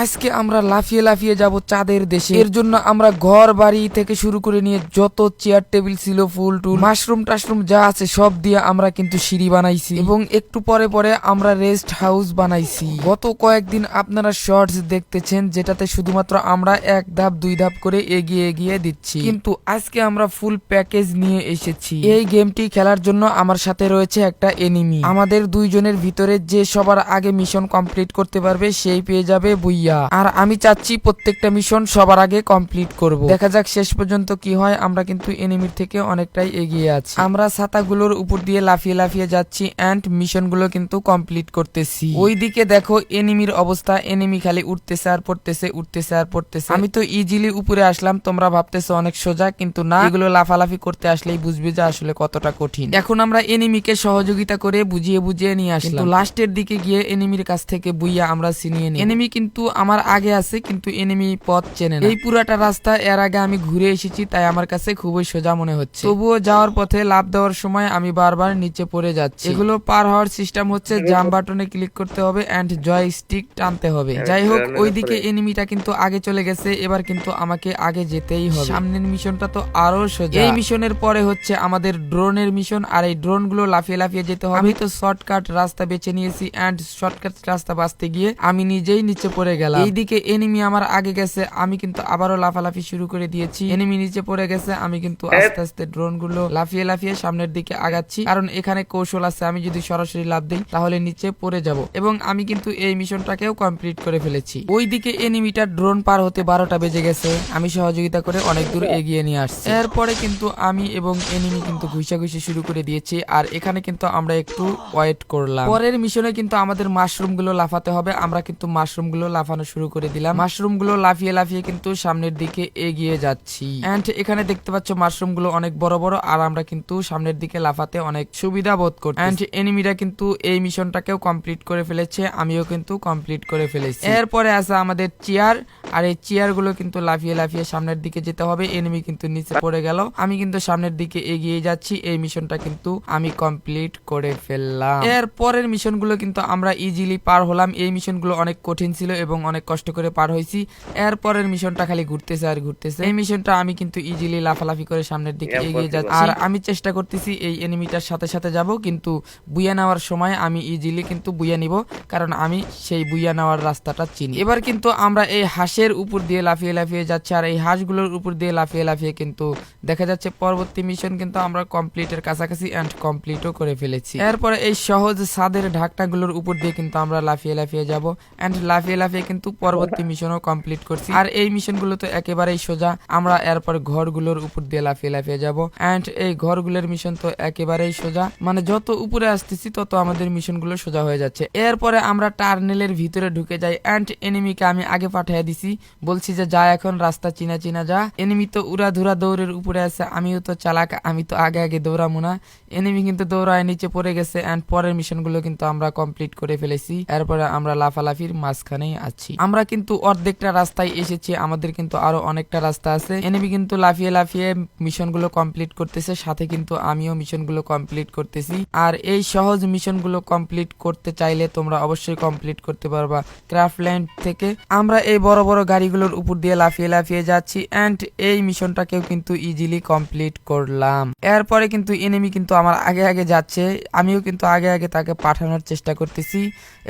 আজকে আমরা লাফিয়ে লাফিয়ে যাব চাঁদের দেশে। এর জন্য আমরা ঘর বাড়ি থেকে শুরু করে নিয়ে যত চেয়ার টেবিল ছিল, ফুল টুল মাশরুম টাশরুম যা আছে সব দিয়ে আমরা কিন্তু সিঁড়ি বানাইছি। এবং একটু পরে পরে আমরা রেস্ট হাউস বানাইছি। গত কয়েকদিন আপনারা শর্টস দেখতেছেন, যেটাতে শুধুমাত্র আমরা এক ধাপ, দুই ধাপ করে এগিয়ে এগিয়ে দিচ্ছি। কিন্তু আজকে আমরা ফুল প্যাকেজ নিয়ে এসেছি। এই গেমটি খেলার জন্য আমার সাথে রয়েছে একটা এনিমি আমাদের দুইজনের ভিতরে যে সবার আগে মিশন কমপ্লিট করতে পারবে, সেই পেয়ে যাবে বুইয়া আর আমি চাচ্ছি প্রত্যেকটা মিশন সবার আগে কমপ্লিট করব। দেখা যাক শেষ পর্যন্ত কি হয় আমরা কিন্তু এনিমির থেকে অনেকটাই এগিয়ে আছি। আমরা ছাতাগুলোর উপর দিয়ে লাফিয়ে লাফিয়ে যাচ্ছি এন্ড মিশনগুলো কিন্তু কমপ্লিট করতেছি। ওইদিকে দেখো এনিমির অবস্থা এনিমি খালি উঠতেছে আর পড়তেছে উঠতেছে আর পড়তেছে। আমি তো ইজিলি উপরে আসলাম তোমরা ভাবতেছো অনেক সোজা কিন্তু না এগুলো লাফালাফি করতে আসলেই বুঝবে যে আসলে কতটা কঠিন। এখন আমরা এনিমিকে সহযোগিতা করে বুঝিয়ে বুঝিয়ে নিয়ে আসলাম। কিন্তু লাস্টের দিকে গিয়ে এনিমির কাছ থেকে বুইয়া আমরা ছিনিয়ে নিই এনিমি কিন্তু আমার আগে আছে কিন্তু এনিমি পথ চেনে না। এই পুরাটা রাস্তা এর আগে আমি ঘুরে এসেছি তাই আমার কাছে খুবই সোজা মনে হচ্ছে। তবুও যাওয়ার পথে লাভ দেওয়ার সময় আমি বারবার নিচে পড়ে যাচ্ছি। এগুলো পার হওয়ার সিস্টেম হচ্ছে জাম বাটনে ক্লিক করতে হবে এন্ড জয় স্টিক টানতে হবে। যাই হোক ওইদিকে এনিমিটা কিন্তু আগে চলে গেছে এবার কিন্তু আমাকে আগে যেতেই হবে। সামনের মিশনটা তো আরও সোজা। এই মিশনের পরে হচ্ছে আমাদের ড্রোনের মিশন আর এই ড্রোনগুলো লাফিয়ে লাফিয়ে যেতে হবে। আমি তো শর্টকাট রাস্তা বেছে নিয়েছি এন্ড শর্টকাট রাস্তা বাঁচতে গিয়ে আমি নিজেই নিচে পড়ে গেলাম। এইদিকে এনিমি আমার আগে গেছে আমি কিন্তু আবারও লাফালাফি শুরু করে দিয়েছি। এনিমি নিচে পড়ে গেছে আমি কিন্তু আস্তে আস্তে ড্রোনগুলো লাফিয়ে লাফিয়ে সামনের দিকে আগাচ্ছি। কারণ এখানে কৌশল আছে আমি যদি সরাসরি লাভ দিই তাহলে নিচে পড়ে যাব। এবং আমি কিন্তু এই মিশনটাকেও কমপ্লিট করে ফেলেছি। ওইদিকে এনিমিটার ড্রোন পার হতে বারোটা বেজে গেছে। আমি সহযোগিতা করে অনেক দূর এগিয়ে নিয়ে আসছি। এরপরে কিন্তু আমি এবং এনিমি কিন্তু ঘুষাঘুষি শুরু করে দিয়েছি। আর এখানে কিন্তু আমরা একটু ওয়েট করলাম। পরের মিশনে কিন্তু আমাদের মাশরুমগুলো লাফাতে হবে। আমরা কিন্তু মাশরুমগুলো লাফানো শুরু করে দিলাম। মাশরুমগুলো লাফিয়ে লাফিয়ে কিন্তু সামনের দিকে এগিয়ে যাচ্ছি। এন্ড এখানে দেখতে পাচ্ছ মাশরুমগুলো অনেক বড় বড় আর আমরা কিন্তু সামনের দিকে লাফাতে অনেক সুবিধা বোধ করছি এন্ড এনিমিরা কিন্তু এই মিশনটাকেও কমপ্লিট করে ফেলেছে, আমিও কিন্তু কমপ্লিট করে ফেলেছি। এরপরে আছে আমাদের চেয়ার আর এই চেয়ারগুলো কিন্তু লাফিয়ে লাফিয়ে সামনের দিকে যেতে হবে। এনিমি কিন্তু নিচে পড়ে গেল। আমি কিন্তু সামনের দিকে এগিয়ে যাচ্ছি। এই মিশনটা কিন্তু আমি কমপ্লিট করে ফেললাম। এর পরের মিশনগুলো কিন্তু আমরা ইজিলি পার হলাম। এই মিশনগুলো অনেক কঠিন ছিল এবং অনেক কষ্ট করে পার হয়েছি। এর পরের মিশনটা খালি ঘুরতেছে আর ঘুরতেছে। এই মিশনটা আমি কিন্তু ইজিলি লাফালাফি করে সামনের দিকে এগিয়ে যাচ্ছি। আর আমি চেষ্টা করতেছি এই এনিমিটার সাথে সাথে যাব কিন্তু বুয়া নেওয়ার সময় আমি ইজিলি কিন্তু বুয়া নিব কারণ আমি সেই বুয়া নেওয়ার রাস্তাটা চিনি। এবার কিন্তু আমরা এই হাঁসের উপর দিয়ে লাফিয়ে লাফিয়ে যাচ্ছি আর এই হাঁসগুলোর উপর দিয়ে লাফিয়ে লাফিয়ে কিন্তু দেখা যাচ্ছে পরবর্তী মিশন কিন্তু আমরা কমপ্লিটের কাছাকাছি এন্ড কমপ্লিটও করে ফেলেছি। এরপরে এই সহজ ছাদের ঢাকনাগুলোর উপর দিয়ে কিন্তু আমরা লাফিয়ে লাফিয়ে যাব এন্ড লাফিয়ে লাফিয়ে কিন্তু পরবর্তী মিশনও কমপ্লিট করছি। আর এই মিশনগুলো তো একেবারেই সোজা। আমরা এরপর ঘরগুলোর উপর দিয়ে লাফিয়ে লাফিয়ে যাব। এন্ড এই ঘরগুলোর মিশন তো একেবারেই সোজা। মানে যত উপরে আসতেছি, তত আমাদের মিশনগুলো সোজা হয়ে যাচ্ছে। এরপরে আমরা টার্নেলের ভিতরে ঢুকে যাই। এন্ড এনিমিকে আমি আগে পাঠিয়ে দিছি। বলছি যে, যা এখন রাস্তা, চিনা চিনা, যা। এনিমি তো উড়া ধুরা দৌড়ের উপরে আছে। আমিও তো চালাক, আমি তো আগে আগে দৌড়াবো না। এনিমি কিন্তু দৌড়ায় নিচে পড়ে গেছে। এন্ড পরের মিশনগুলো কিন্তু আমরা কমপ্লিট করে ফেলেছি। এরপরে আমরা লাফালাফির মাঝখানেই আছি। আমরা কিন্তু অর্ধেকটা রাস্তায় এসেছি, আমাদের কিন্তু আরও অনেকটা রাস্তা আছে। এনিমি কিন্তু লাফিয়ে লাফিয়ে মিশনগুলো কমপ্লিট করতেছে, সাথে কিন্তু আমিও মিশনগুলো কমপ্লিট করতেছি। আর এই সহজ মিশনগুলো কমপ্লিট করতে চাইলে তোমরা অবশ্যই কমপ্লিট করতে পারবা ক্রাফল্যান্ড থেকে। আমরা এই বড় বড় গাড়িগুলোর উপর দিয়ে লাফিয়ে লাফিয়ে যাচ্ছি এন্ড এই মিশনটাকেও কিন্তু ইজিলি কমপ্লিট করলাম। এরপরে কিন্তু এনিমি কিন্তু আমার আগে আগে যাচ্ছে, আমিও কিন্তু আগে আগে তাকে পাঠানোর চেষ্টা করতেছি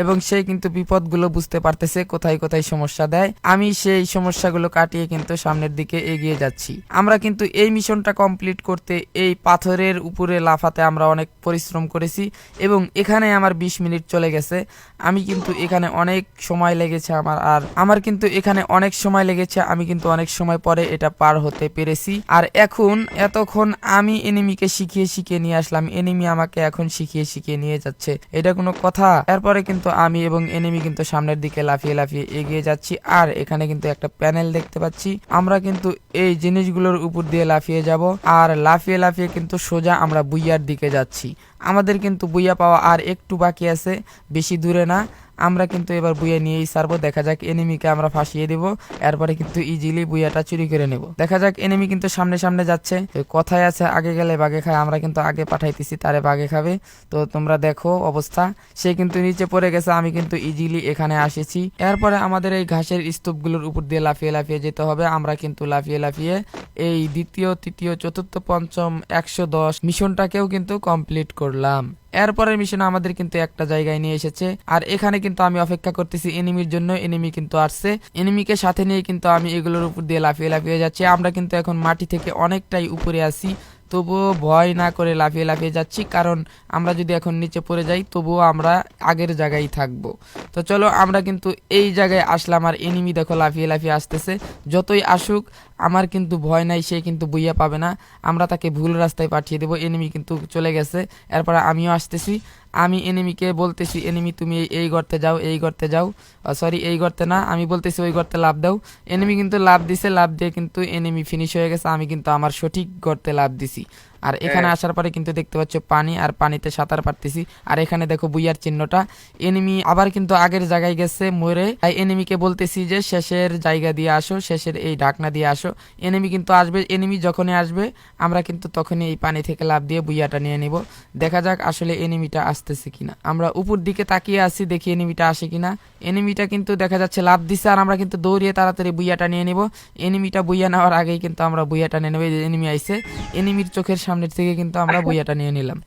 এবং সে কিন্তু বিপদগুলো বুঝতে পারতেছে কোথায় কোথায় সমস্যা দেয়, আমি সেই সমস্যাগুলো কাটিয়ে কিন্তু সামনের দিকে এগিয়ে যাচ্ছি। আমরা কিন্তু এই মিশনটা কমপ্লিট করতে এই পাথরের উপরে লাফাতে আমরা অনেক পরিশ্রম করেছি এবং এখানে আমার বিশ মিনিট চলে গেছে। আমি কিন্তু এখানে অনেক সময় লেগেছে আমার আর আমার কিন্তু এখানে অনেক সময় লেগেছে, আমি কিন্তু অনেক সময় পরে এটা পার হতে পেরেছি। আর এখন এতক্ষণ আমি এনিমিকে শিখিয়ে শিখিয়ে নিয়ে আসলাম এনিমি আমাকে এখন শিখিয়ে শিখিয়ে নিয়ে যাচ্ছে। এটা কোনো কথা? এরপরে কিন্তু আমি এবং এনিমি কিন্তু সামনের দিকে লাফিয়ে লাফিয়ে এগিয়ে যাচ্ছি। আর এখানে কিন্তু একটা প্যানেল দেখতে পাচ্ছি। আমরা কিন্তু এই জিনিসগুলোর উপর দিয়ে লাফিয়ে যাব। আর লাফিয়ে লাফিয়ে কিন্তু সোজা আমরা বুইয়ার দিকে যাচ্ছি। আমাদের কিন্তু বুইয়া পাওয়া আর একটু বাকি আছে, বেশি দূরে না। আমরা কিন্তু এবার বুইয়া নিয়েই সারবো। দেখা যাক এনিমিকে আমরা ফাঁসিয়ে দেব। এরপরে কিন্তু ইজিলি বুইয়াটা চুরি করে নেব। দেখা যাক এনিমি কিন্তু সামনে সামনে যাচ্ছে। কথায় আছে, আগে গেলে বাগে খায়, আমরা কিন্তু আগে পাঠাইতেছি, তারে বাগে খাবে। তো তোমরা দেখো অবস্থা। সে কিন্তু নিচে পড়ে গেছে, আমি কিন্তু ইজিলি এখানে আসেছি। এরপরে আমাদের এই ঘাসের স্তূপগুলোর উপর দিয়ে লাফিয়ে লাফিয়ে যেতে হবে। আমরা কিন্তু লাফিয়ে লাফিয়ে এই দ্বিতীয়, তৃতীয়, চতুর্থ, পঞ্চম, একশো দশ মিশনটাকেও কিন্তু কমপ্লিট করলাম। এরপরের মিশনে আমাদের কিন্তু একটা জায়গায় নিয়ে এসেছে। আর এখানে কিন্তু আমি অপেক্ষা করতেছি এনিমির জন্য। এনিমি কিন্তু আসছে। এনিমিকে সাথে নিয়ে কিন্তু আমি এগুলোর উপর দিয়ে লাফিয়ে লাফিয়ে যাচ্ছি। আমরা কিন্তু এখন মাটি থেকে অনেকটাই উপরে আছি। তবুও ভয় না করে লাফিয়ে লাফিয়ে যাচ্ছি। কারণ আমরা যদি এখন নিচে পড়ে যাই, তবুও আমরা আগের জায়গায় থাকব। তো চলো আমরা কিন্তু এই জায়গায় আসলাম। আর এনিমি দেখো লাফিয়ে লাফিয়ে আসতেছে। যতই আসুক আমার কিন্তু ভয় নাই, সে কিন্তু বইয়া পাবে না। আমরা তাকে ভুল রাস্তায় পাঠিয়ে দেবো এনিমি কিন্তু চলে গেছে। এরপর আমিও আসতেছি। আমি এনিমিকে বলতেছি এনিমি তুমি এই- গর্তে যাও, এই গর্তে যাও। সরি এই গর্তে না, আমি বলতেছি ওই গর্তে লাভ দাও। এনিমি কিন্তু লাভ দিছে লাভ দিয়ে কিন্তু এনিমি ফিনিশ হয়ে গেছে। আমি কিন্তু আমার সঠিক গর্তে লাভ দিছি। আর এখানে আসার পরে কিন্তু দেখতে পাচ্ছ পানি আর পানিতে সাঁতার পারতেছি। আর এখানে দেখো বুইয়ার চিহ্নটা। এনিমি আবার কিন্তু আগের জায়গায় গেছে মরে। তাই এনিমিকে বলতেছি যে শেষের জায়গা দিয়ে আসো শেষের এই ঢাকনা দিয়ে আসো। এনিমি কিন্তু আসবে। এনিমি যখনই আসবে আমরা কিন্তু তখনই এই পানি থেকে লাভ দিয়ে বুইয়াটা নিয়ে নিব। দেখা যাক আসলে এনিমিটা আসতেছে কিনা। আমরা উপর দিকে তাকিয়ে আছি দেখি এনিমিটা আসে কিনা। এনিমিটা কিন্তু দেখা যাচ্ছে লাভ দিছে আর আমরা কিন্তু দৌড়িয়ে তাড়াতাড়ি বুইয়াটা নিয়ে নিব। এনিমিটা বুইয়া নেওয়ার আগেই কিন্তু আমরা বুইয়াটা নিয়ে নেব। এনিমি আইছে। এনিমির চোখের সামনের থেকে কিন্তু আমরা বইয়াটা নিয়ে নিলাম।